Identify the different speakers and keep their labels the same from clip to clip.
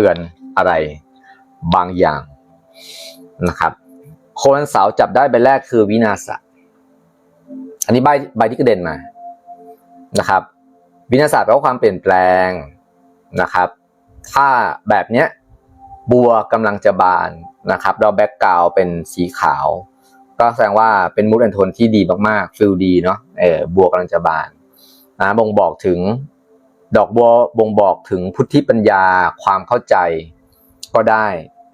Speaker 1: ตือนอะไรบางอย่างนะครับโคนวันเสาจับได้ใบแรกคือวินาศะอันนี้ใบใบที่กระเด็นมานะครับ วินาศแปลว่าความเปลี่ยนแปลงนะครับ ถ้าแบบเนี้ยบัวกำลังจะบานนะครับ เราแบ็กกราวเป็นสีขาว ก็แสดงว่าเป็นมูดแอนโทนที่ดีมากๆฟิลดีเนาะเออบัวกำลังจะบานนะบ่งบอกถึง ดอกบัวบ่งบอกถึงพุทธิปัญญาความเข้าใจก็ได้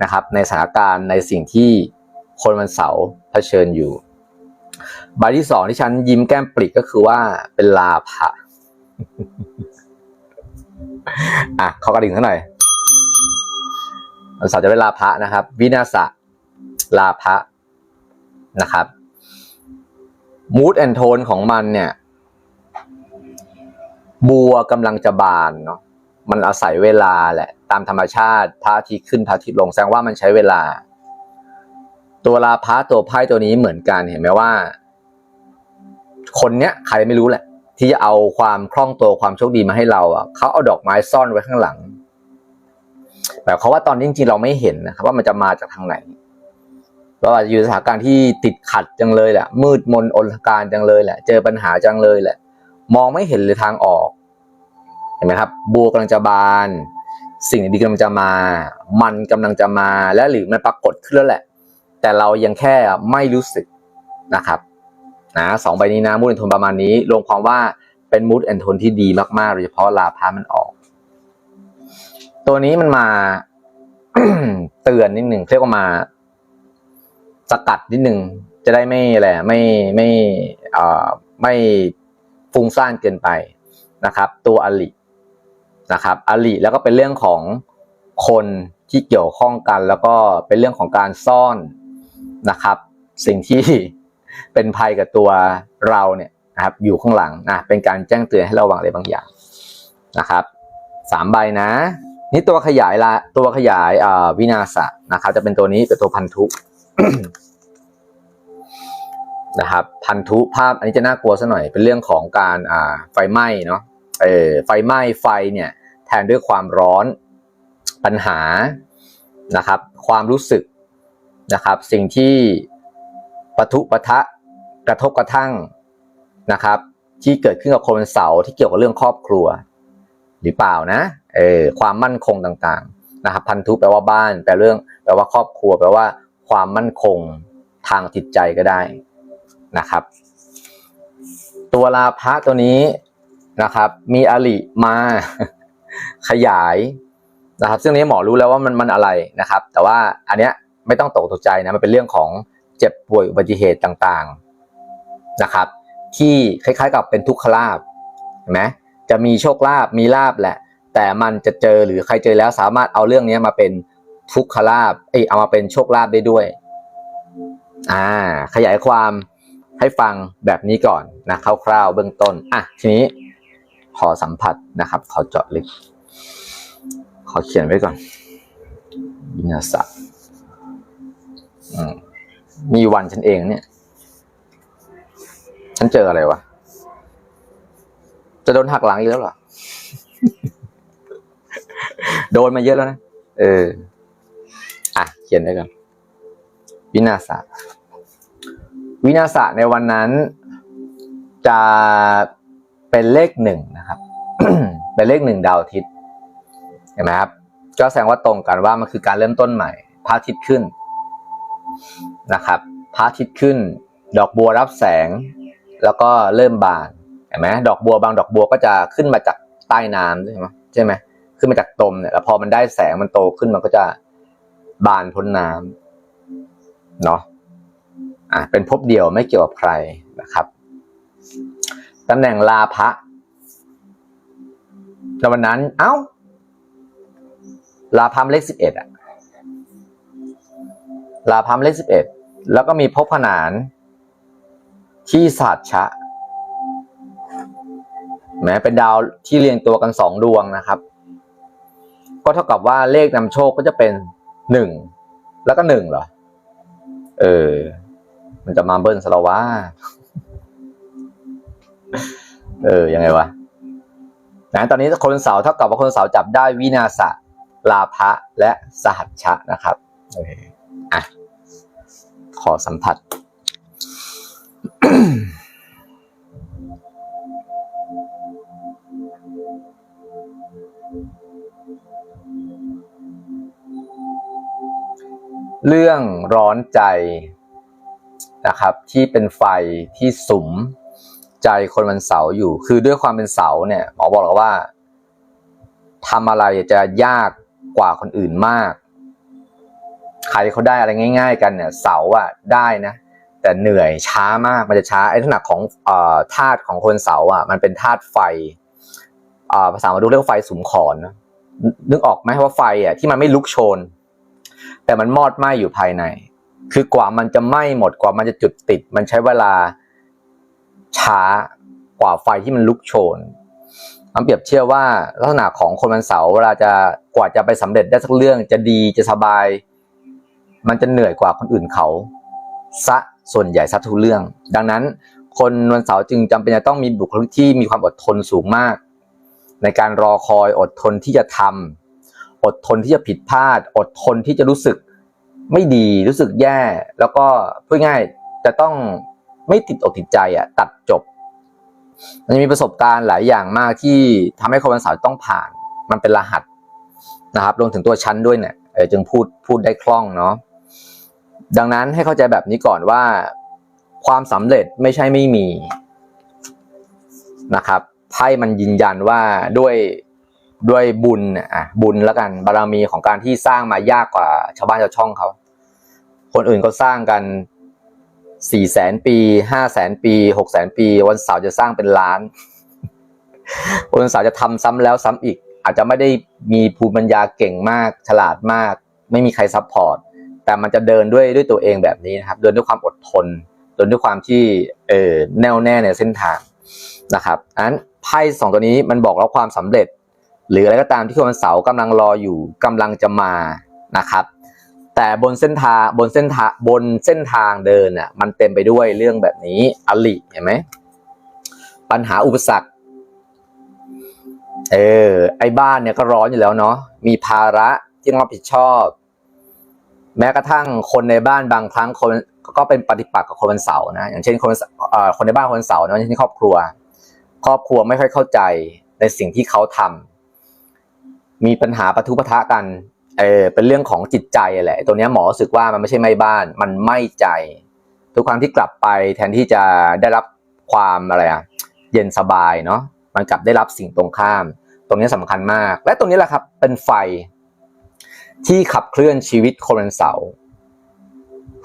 Speaker 1: นะครับ ในสถานการณ์ในสิ่งที่คนวันเสาร์เผชิญอยู่ ใบที่สองที่ฉันยิ้มแก้มปริกก็คือว่าเป็นลาภะอะเขากระดิ่งเท่าไหร่อยวันเสาร์จะเป็นลาภะนะครับ วินาศลาภะนะครับมูดแอนโทนของมันเนี่ย บัวกำลังจะบานเนาะมันอาศัยเวลาแหละ ตามธรรมชาติพระอาทิตย์ขึ้นพระอาทิตย์ลงแสดงว่ามันใช้เวลา ตัวลาพะตัวไพ่ตัวนี้เหมือนกันเห็นไหมว่า คนเนี้ยใครไม่รู้แหละ ที่จะเอาความคล่องตัวความโชคดีมาให้เราอะเขาเอาดอกไม้ซ่อนไว้ข้างหลังแบบเขาว่าตอนนี้จริงๆเราไม่เห็นนะครับว่ามันจะมาจากทางไหนเราอาจจะอยู่สถานการณ์ที่ติดขัดจังเลยแหละมืดมนอนการจังเลยแหละ เจอปัญหาจังเลยแหละ มองไม่เห็นเลยทางออก เห็นไหมครับบัวกำลังจะบาน สิ่งดีกำลังจะมา มันกำลังจะมาและหรือมันปรากฏขึ้นแล้วแหละ แต่เรายังแค่ไม่รู้สึกนะครับนะสองใบนี้นะมูดแอนโทนประมาณนี้รวมความว่าเป็นมูดแอนโทนที่ดีมากๆโดยเฉพาะลาพามันออก ตัวนี้มันมาเตือนนิดหนึ่งเรียกว่ามา สกัดนิดหนึ่งจะได้ไม่อะไรไม่ไม่อ่ไม่ฟุ้งซ่านเกินไปนะครับ ตัวอลิ นะครับอลิแล้วก็เป็นเรื่องของคนที่เกี่ยวข้องกัน แล้วก็เป็นเรื่องของการซ่อนนะครับ สิ่งที่เป็นภัยกับตัวเราเนี่ยนะครับอยู่ข้างหลังนะเป็นการแจ้งเตือนให้เราระวังอะไรบางอย่างนะครับสามใบนะ นี่ตัวขยายละตัวขยายาวินาศะนะครับ จะเป็นตัวนี้เป็นตัวพันธุนะครับพันธุภาพอันนี้จะน่ากลัวซะหน่อยเป็นเรื่องของการาไฟไหม้เนาะ เออไฟไหม้ไฟเนี่ยแทนด้วยความร้อนปัญหานะครับ ความรู้สึกนะครับ สิ่งที่ปะทุปะทะกระทบกระทั่งนะครับ ที่เกิดขึ้นกับคนวันเสาร์ที่เกี่ยวกับเรื่องครอบครัว หรือเปล่านะเออความมั่นคงต่างๆนะครับ พันธุแปลว่าบ้านแปลเรื่อง แปลว่าครอบครัว แปลว่าความมั่นคงทางจิตใจก็ได้นะครับ ตัวลาภะตัวนี้ นะครับ มีอลิมา ขยายนะครับ ซึ่งนี้หมอรู้แล้วว่ามันมันอะไรนะครับ แต่ว่าอันเนี้ยไม่ต้องตกตกใจนะมันเป็นเรื่องของเจ็บป่วยอุบัติเหตุต่างๆนะครับ ที่คล้ายๆกับเป็นทุกขลาบเห็นไหมจะมีโชคลาภมีลาบแหละ แต่มันจะเจอหรือใครเจอแล้วสามารถเอาเรื่องนี้มาเป็นทุกขลาบเอ้ยเอามาเป็นโชคลาภได้ด้วยอ่าขยายความให้ฟังแบบนี้ก่อนนะคร่าวๆเบื้องต้นอะทีนี้ ขอสัมผัสนะครับ ขอเจาะลึก ขอเขียนไว้ก่อนวินาศอืมมีวันฉันเองเนี่ย ฉันเจออะไรวะ จะโดนหักหลังอีกแล้วเหรอ โดนมาเยอะแล้วนะ เออ อะ เขียนไว้ก่อน วินาศวินาศในวันนั้นจะ เป็นเลขหนึ่งนะครับ เป็นเลขหนึ่งดาวอาทิตย์เห็นไหมครับ ก็แสดงว่าตรงกันว่ามันคือการเริ่มต้นใหม่พระอาทิตย์ขึ้นนะครับพระอาทิตย์ขึ้น ดอกบัวรับแสง แล้วก็เริ่มบานเห็นไหมดอกบัวบางดอกบัวก็จะขึ้นมาจากใต้น้ำใช่ไหมใช่ไหมขึ้นมาจากตมเนี่ยแล้วพอมันได้แสงมันโตขึ้นมันก็จะบานพ้นน้ำเนาะอะเป็นภพเดียวไม่เกี่ยวกับใครนะครับ ตำแหน่งลาภะในวันนั้น เอ้า ลาพัมเลขสิบเอ็ดอะลาพัมเลขสิบเอ็ดแล้วก็มีภพขนานที่ศาสตร์ชะ แม้เป็นดาวที่เรียงตัวกันสองดวงนะครับ ก็เท่ากับว่าเลขนำโชคก็จะเป็นหนึ่งแล้วก็หนึ่งเหรอ เออ มันจะมาเบิ้ลสละวะ เออ ยังไงวะ นะ ตอนนี้คนเสาร์เท่ากับว่าคนเสาร์จับได้วินาศะลาภะและสหัชชะนะครับโอเคอะ ขอสัมผัส เรื่องร้อนใจนะครับ ที่เป็นไฟที่สุม ใจคนวันเสาอยู่ คือด้วยความเป็นเสาเนี่ยหมอบอกแล้วว่าทำอะไรจะยากกว่าคนอื่นมากใครเขาได้อะไรง่าย ๆ กันเนี่ย เสาอะได้นะ แต่เหนื่อยช้ามากมันจะช้าไอ้ลักษณะของธาตุของคนเสาอะมันเป็นธาตุไฟอ่าภาษามาดูเรียกว่าไฟสุมขอนนะนึนึกออกไหมว่าไฟอะที่มันไม่ลุกโชน แต่มันมอดไหม้อยู่ภายใน คือกว่ามันจะไหม้หมดกว่ามันจะจุดติด มันใช้เวลา ช้ากว่าไฟที่มันลุกโชนมันเปรียบเทียบว่าลักษณะของคนวันเสาร์เวลาจะกว่าจะไปสำเร็จได้สักเรื่องจะดีจะสบาย มันจะเหนื่อยกว่าคนอื่นเขาซะส่วนใหญ่ซะทุกเรื่อง ดังนั้น คนวันเสาร์จึงจำเป็นจะต้องมีบุคลิกที่มีความอดทนสูงมาก ในการรอคอยอดทนที่จะทำอดทนที่จะผิดพลาด อดทนที่จะรู้สึกไม่ดีรู้สึกแย่ แล้วก็พูดง่ายจะต้อง ไม่ติดอกติดใจอะ ตัดจบ มันจะมีประสบการณ์หลายอย่างมากที่ทำให้คนวันเสาร์ต้องผ่าน มันเป็นรหัสนะครับรวมถึงตัวชั้นด้วยเนี่ยจึงพูดพูดได้คล่องเนาะดังนั้นให้เข้าใจแบบนี้ก่อนว่า ความสำเร็จไม่ใช่ไม่มีนะครับไพ่มันยืนยันว่าด้วยด้วยบุญอะบุญแล้วกันบารมีของการที่สร้างมายากกว่าชาวบ้านชาวช่องเขา คนอื่นเขาสร้างกัน สี่แสนปีห้าแสนปีหกแสนปี วันเสาร์จะสร้างเป็นล้าน วันเสาร์จะทำซ้ำแล้วซ้ำอีก อาจจะไม่ได้มีภูมิปัญญาเก่งมาก ฉลาดมาก ไม่มีใครซัพพอร์ตแต่มันจะเดินด้วยด้วยตัวเองแบบนี้นะครับ เดินด้วยความอดทน เดินด้วยความที่เออแน่วแน่ในเส้นทางนะครับอันนั้นไพ่สองตัวนี้มันบอกแล้วความสำเร็จ หรืออะไรก็ตามที่คนวันเสาร์กำลังรออยู่กำลังจะมานะครับ แต่บนเส้นทางบนเส้นทางบนเส้นทางเดินอะมันเต็มไปด้วยเรื่องแบบนี้อลิเห็นไหมปัญหาอุปสรรคเออไอ้บ้านเนี่ยก็ร้อนอยู่แล้วเนาะมีภาระที่ต้องรับผิดชอบ แม้กระทั่งคนในบ้านบางครั้งคนก็เป็นปฏิปักษ์กับคนวันเสาร์นะอย่างเช่นคนเอ่อคนในบ้านคนวันเสาร์นะอย่างเช่นครอบครัว ครอบครัวไม่ค่อยเข้าใจในสิ่งที่เขาทำมีปัญหาปะทุปะทะกัน เออเป็นเรื่องของจิตใจแหละตัวนี้หมอรู้สึกว่ามันไม่ใช่ไม่บ้าน มันไม่ใจ ทุกครั้งที่กลับไปแทนที่จะได้รับความอะไรอะเย็นสบายเนาะมันกลับได้รับสิ่งตรงข้าม ตรงนี้สำคัญมาก และตรงนี้แหละครับเป็นไฟ ที่ขับเคลื่อนชีวิตคนวันเสาร์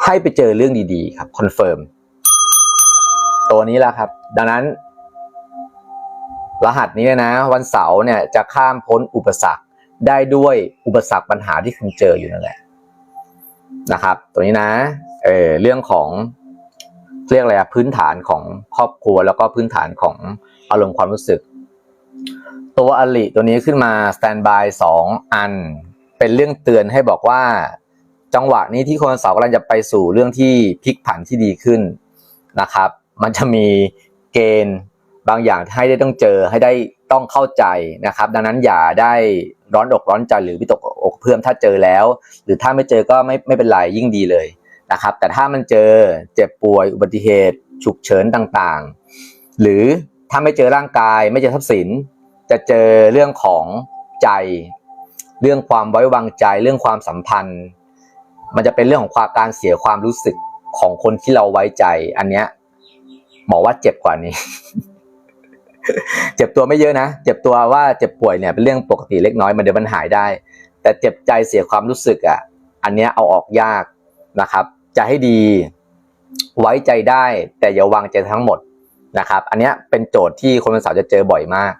Speaker 1: ให้ไปเจอเรื่องดีๆ ครับคอนเฟิร์มตัวนี้แหละครับ ดังนั้น รหัสนี้นะ วันเสาร์เนี่ยจะข้ามพ้นอุปสรรค ได้ด้วยอุปสรรคปัญหาที่คุณเจออยู่นั่นแหละนะครับ ตัวนี้นะเออเรื่องของเรียกอะไรอะพื้นฐานของครอบครัวแล้วก็พื้นฐานของอารมณ์ความรู้สึก ตัวอลิตัวนี้ขึ้นมาสแตนบายสองอัน เป็นเรื่องเตือนให้บอกว่า จังหวะนี้ที่คนเสากำลังจะไปสู่เรื่องที่พลิกผันที่ดีขึ้นนะครับ มันจะมีเกณฑ์บางอย่างให้ได้ต้องเจอให้ได้ต้องเข้าใจนะครับ ดังนั้นอย่าได้ ร้อนอกร้อนใจหรือวิตกอกเพื่อมถ้าเจอแล้ว หรือถ้าไม่เจอก็ไม่ไม่เป็นไรยิ่งดีเลยนะครับ แต่ถ้ามันเจอเจ็บป่วยอุบัติเหตุ ฉุกเฉินต่างๆ หรือถ้าไม่เจอร่างกาย ไม่เจอทรัพย์สิน จะเจอเรื่องของใจ เรื่องความไว้วางใจเรื่องความสัมพันธ์ มันจะเป็นเรื่องของความการเสียความรู้สึกของคนที่เราไว้ใจ อันเนี้ยหมอว่าเจ็บกว่านี้ เจ็บตัวไม่เยอะนะ เจ็บตัวว่าเจ็บป่วยเนี่ยเป็นเรื่องปกติเล็กน้อยมันเดี๋ยวมันหายได้ แต่เจ็บใจเสียความรู้สึกอะ อันเนี้ยเอาออกยากนะครับ จะให้ดีไว้ใจได้ แต่อย่าวางใจทั้งหมดนะครับ อันเนี้ยเป็นโจทย์ที่คนวันเสาร์จะเจอบ่อยมาก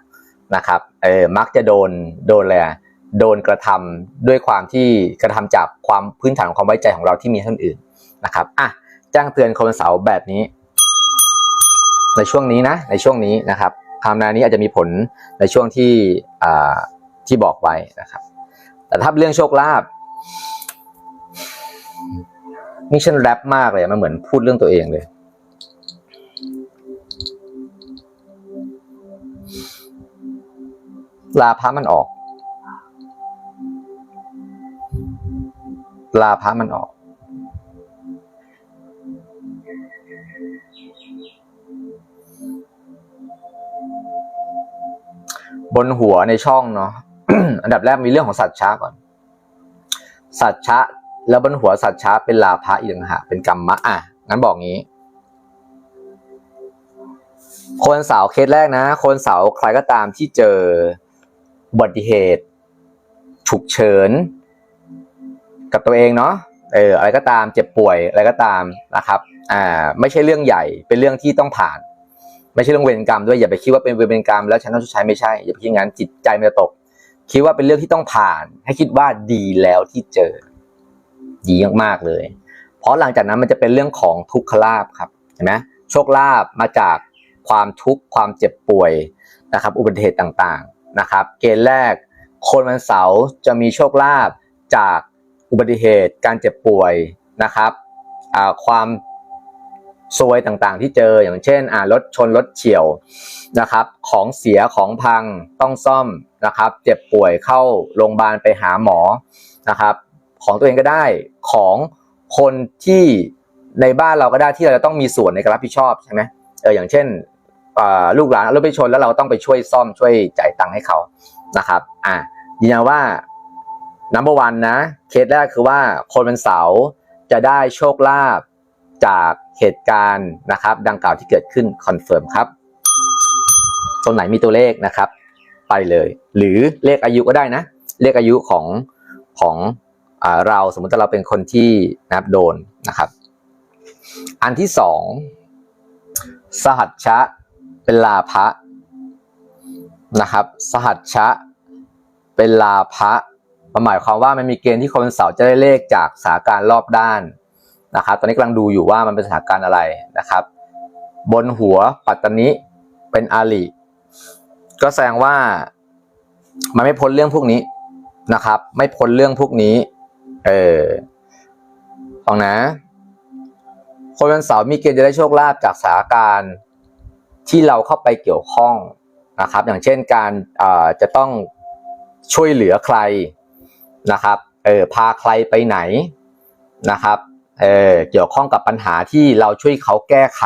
Speaker 1: นะครับ เออมักจะโดนโดนอะไรอะโดนกระทำด้วยความที่กระทำจากความพื้นฐานของความไว้ใจของเราที่มีท่านอื่นนะครับอะแจ้งเตือนคนวันเสาร์แบบนี้ ในช่วงนี้นะ ในช่วงนี้นะครับ พามนานี้อาจจะมีผลในช่วงที่ที่บอกไว้นะครับ แต่ถ้าเรื่องโชคลาภนี่ฉันแรปมากเลยมันเหมือนพูดเรื่องตัวเองเลยลาพระมันออก ลาพระมันออก บนหัวในช่องเนาะ อันดับแรกมีเรื่องของสัตว์ช้าก่อน สัตว์ช้าแล้วบนหัวสัตว์ช้าเป็นลาภะอีกต่างหากเป็นกรรมะอะงั้นบอกงี้ คนเสาเคสแรกนะ คนเสาใครก็ตามที่เจออุบัติเหตุฉุกเฉิน กับตัวเองเนาะเอออะไรก็ตามเจ็บป่วยอะไรก็ตามนะครับ อ่า ไม่ใช่เรื่องใหญ่เป็นเรื่องที่ต้องผ่าน ไม่ใช่เรื่องเวรกรรมด้วยอย่าไปคิดว่าเป็นเวรกรรมแล้วฉันต้องชดใช้ไม่ใช่อย่าไปคิดงนั้นจิตใจมันจะตก คิดว่าเป็นเรื่องที่ต้องผ่าน ให้คิดว่าดีแล้วที่เจอ ดีมากๆเลย เพราะหลังจากนั้นมันจะเป็นเรื่องของทุกขลาภครับเห็นไหมโชคลาภมาจากความทุกข์ความเจ็บป่วยนะครับ อุบัติเหตุต่างๆนะครับ เกณฑ์แรก คนวันเสาร์จะมีโชคลาภจากอุบัติเหตุ การเจ็บป่วยนะครับความ ซวยต่างๆ ที่เจออย่างเช่นอ่ารถชนรถเฉียวนะครับ ของเสียของพังต้องซ่อมนะครับ เจ็บป่วยเข้าโรงพยาบาลไปหาหมอนะครับ ของตัวเองก็ได้ของคนที่ในบ้านเราก็ได้ที่เราจะต้องมีส่วนในการรับผิดชอบใช่ไหมเอออย่างเช่นลูกหลานรถไปชนแล้วเราต้องไปช่วยซ่อมช่วยจ่ายตังค์ให้เขานะครับอะยืนยันว่า number one นะ เคสแรกคือว่าคนวันเสาจะได้โชคลาภจาก เหตุการณ์นะครับ ดังกล่าวที่เกิดขึ้นคอนเฟิร์มครับ ตรงไหนมีตัวเลขนะครับ ไปเลย หรือเลขอายุก็ได้นะ เลขอายุของของอเราสมมติว่าเราเป็นคนที่นะครับโดนนะครับ อันที่สองสหัชชะเป็นลาภะนะครับ สหัชชะเป็นลาภะหมายความว่ามันมีเกณฑ์ที่คนเสาร์จะได้เลขจากสาการรอบด้าน นะครับ ตอนนี้กำลังดูอยู่ว่ามันเป็นสถานการณ์อะไรนะครับ บนหัวปัตตนิเป็นอาลีก็แสดงว่ามันไม่พ้นเรื่องพวกนี้นะครับ ไม่พ้นเรื่องพวกนี้ เออฟังนะ คนวันเสาร์มีเกณฑ์จะได้โชคลาภจากสถานการณ์ที่เราเข้าไปเกี่ยวข้องนะครับ อย่างเช่นการอ่าจะต้องช่วยเหลือใครนะครับ เออพาใครไปไหนนะครับ เออเกี่ยวข้องกับปัญหาที่เราช่วยเขาแก้ไข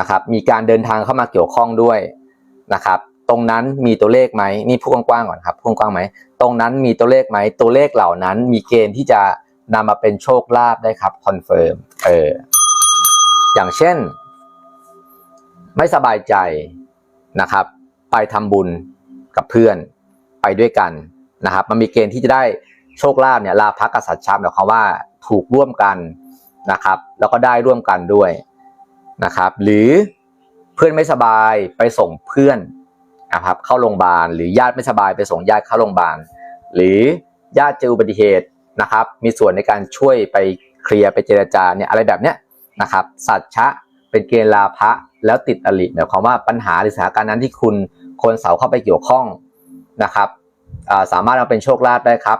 Speaker 1: นะครับ มีการเดินทางเข้ามาเกี่ยวข้องด้วยนะครับ ตรงนั้นมีตัวเลขไหมนี่พูดกว้างๆก่อนครับพูดกว้างไหมตรงนั้นมีตัวเลขไหมตัวเลขเหล่านั้นมีเกณฑ์ที่จะนำมาเป็นโชคลาภได้ครับคอนเฟิร์มเอออย่างเช่น ไม่สบายใจนะครับ ไปทำบุญกับเพื่อนไปด้วยกันนะครับ มันมีเกณฑ์ที่จะได้โชคลาภเนี่ยลาภกับสัจชามหมายความว่า ถูกร่วมกันนะครับ แล้วก็ได้ร่วมกันด้วยนะครับ หรือเพื่อนไม่สบายไปส่งเพื่อนนะครับเข้าโรงพยาบาล หรือญาติไม่สบายไปส่งญาติเข้าโรงพยาบาล หรือญาติเจออุบัติเหตุนะครับ มีส่วนในการช่วยไปเคลียร์ไปเจรจาเนี่ยอะไรแบบเนี้ยนะครับสัจชะเป็นเกณฑ์ลาภะแล้วติดอริหมายความว่าปัญหาหรือสถานการณ์นั้นที่คุณคนเสาเข้าไปเกี่ยวข้องนะครับาสามารถเอาเป็นโชคลาภได้ครับ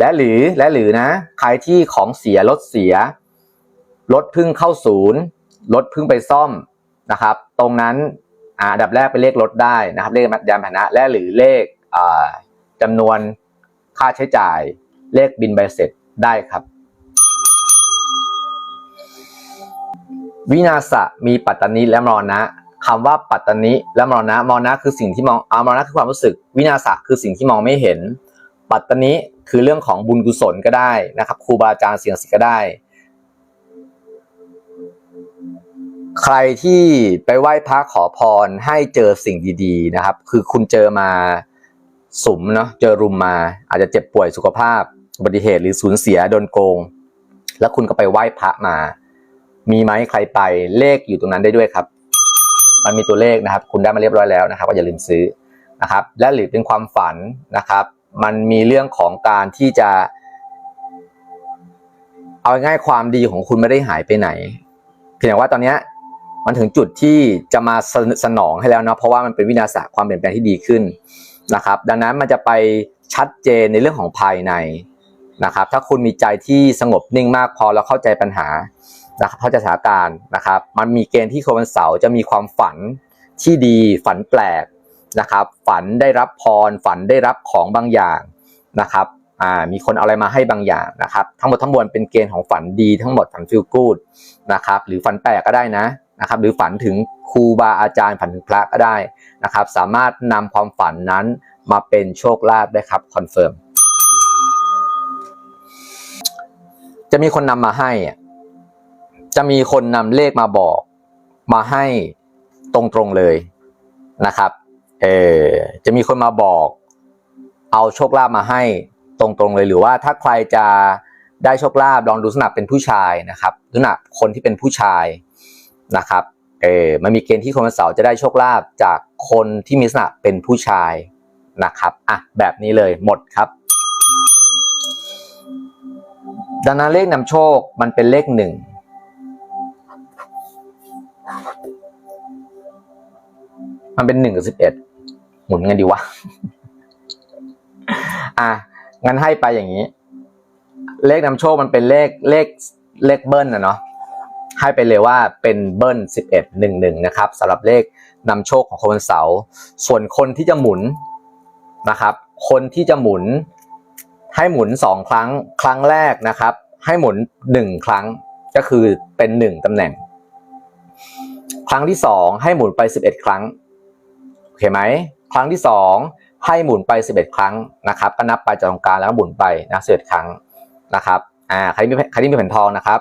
Speaker 1: และหรือและหรือนะ ใครที่ของเสียรถเสีย รถพึ่งเข้าศูนย์ รถพึ่งไปซ่อมนะครับ ตรงนั้นอันดับแรกเป็นเลขรถได้นะครับ เลขยานพาหนะและหรือเลขอ่าจำนวนค่าใช้จ่าย เลขบินใบเสร็จได้ครับ วินาศมีปัตตานิและมรณะคำว่าปัตตานิและมรณะมรณะคือสิ่งที่มองอามรณะคือความรู้สึก วินาศคือสิ่งที่มองไม่เห็น ปัตตานิ คือเรื่องของบุญกุศลก็ได้นะครับครูบาอาจารย์เสียงศิษย์ก็ได้ ใครที่ไปไหว้พระขอพรให้เจอสิ่งดีๆนะครับ คือคุณเจอมาสุมเนาะเจอรุมมา อาจจะเจ็บป่วยสุขภาพอุบัติเหตุหรือสูญเสียโดนโกง แล้วคุณก็ไปไหว้พระมา มีไหมใครไปเลขอยู่ตรงนั้นได้ด้วยครับ มันมีตัวเลขนะครับ คุณได้มาเรียบร้อยแล้วนะครับก็อย่าลืมซื้อนะครับ และหรือเป็นความฝันนะครับ มันมีเรื่องของการที่จะ เอาง่ายความดีของคุณไม่ได้หายไปไหน เพียงแต่ว่าตอนเนี้ยมันถึงจุดที่จะมาสนองให้แล้วเนาะเพราะว่ามันเป็นวินาศความเปลี่ยนแปลงที่ดีขึ้นนะครับ ดังนั้นมันจะไปชัดเจนในเรื่องของภายในนะครับ ถ้าคุณมีใจที่สงบนิ่งมากพอแล้วเข้าใจปัญหานะครับเข้าใจสถานการณ์นะครับ มันมีเกณฑ์ที่คนวันเสาร์จะมีความฝันที่ดีฝันแปลก นะครับ ฝันได้รับพร ฝันได้รับของบางอย่างนะครับอ่ามีคนเอาอะไรมาให้บางอย่างนะครับ ทั้งหมดทั้งมวลเป็นเกณฑ์ของฝันดีทั้งหมดฝันฟิลกูดนะครับหรือฝันแปลกก็ได้นะนะครับ หรือฝันถึงครูบาอาจารย์ฝันถึงพระก็ได้นะครับ สามารถนำความฝันนั้นมาเป็นโชคลาภได้ครับคอนเฟิร์มจะมีคนนำมาให้อะจะมีคนนำเลขมาบอกมาให้ตรงๆเลยนะครับ เออจะมีคนมาบอก เอาโชคลาภมาให้ตรงๆเลยหรือว่าถ้าใครจะได้โชคลาภลองดูลักษณะเป็นผู้ชายนะครับลักษณะคนที่เป็นผู้ชายนะครับเออมันมีเกณฑ์ที่คนวันเสาร์จะได้โชคลาภจากคนที่มีลักษณะเป็นผู้ชายนะครับอะแบบนี้เลยหมดครับ ดังนั้นเลขนำโชคมันเป็นเลขหนึ่งมันเป็นหนึ่งกับสิบเอ็ด หมุนกันดีวะ อะ งั้นให้ไปอย่างนี้ เลขนำโชคมันเป็นเลขเลขเลขเบิ้ลนะเนาะ ให้ไปเลยว่าเป็นเบิ้ลสิบเอ็ดหนึ่งหนึ่งนะครับสำหรับเลขนำโชคของคนวันเสาร์ ส่วนคนที่จะหมุนนะครับ คนที่จะหมุน ให้หมุนสองครั้ง ครั้งแรกนะครับ ให้หมุนหนึ่งครั้งก็คือเป็นหนึ่งตำแหน่ง ครั้งที่สองให้หมุนไปสิบเอ็ดครั้ง โอเคไหม ครั้งที่สองให้หมุนไป 11 ครั้งนะครับก็นับไปจากตรงกลางแล้วก็หมุนไปนะ11ครั้งนะครับอ่าใครที่มีใครที่มีแผ่นทองนะครับ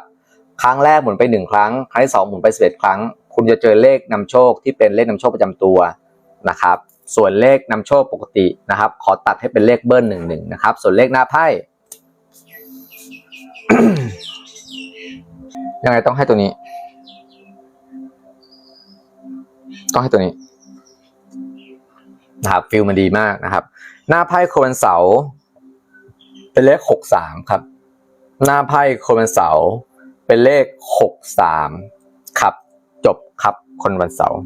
Speaker 1: ครั้งแรกหมุนไป 1 ครั้ง ครั้งที่สองหมุนไป 11 ครั้ง คุณจะเจอเลขนำโชคที่เป็นเลขนำโชคประจำตัวนะครับ ส่วนเลขนำโชคปกตินะครับ ขอตัดให้เป็นเลขเบิ้ลหนึ่งหนึ่งนะครับ ส่วนเลขหน้าไพ่ยังไงต้องให้ตัวนี้ ต้องให้ตัวนี้ นะครับฟิลมันดีมากนะครับ หน้าไพ่โควันเสาเป็นเลขหกสามครับ หน้าไพ่โควันเสาเป็นเลขหกสามครับ จบครับคนวันเสาร์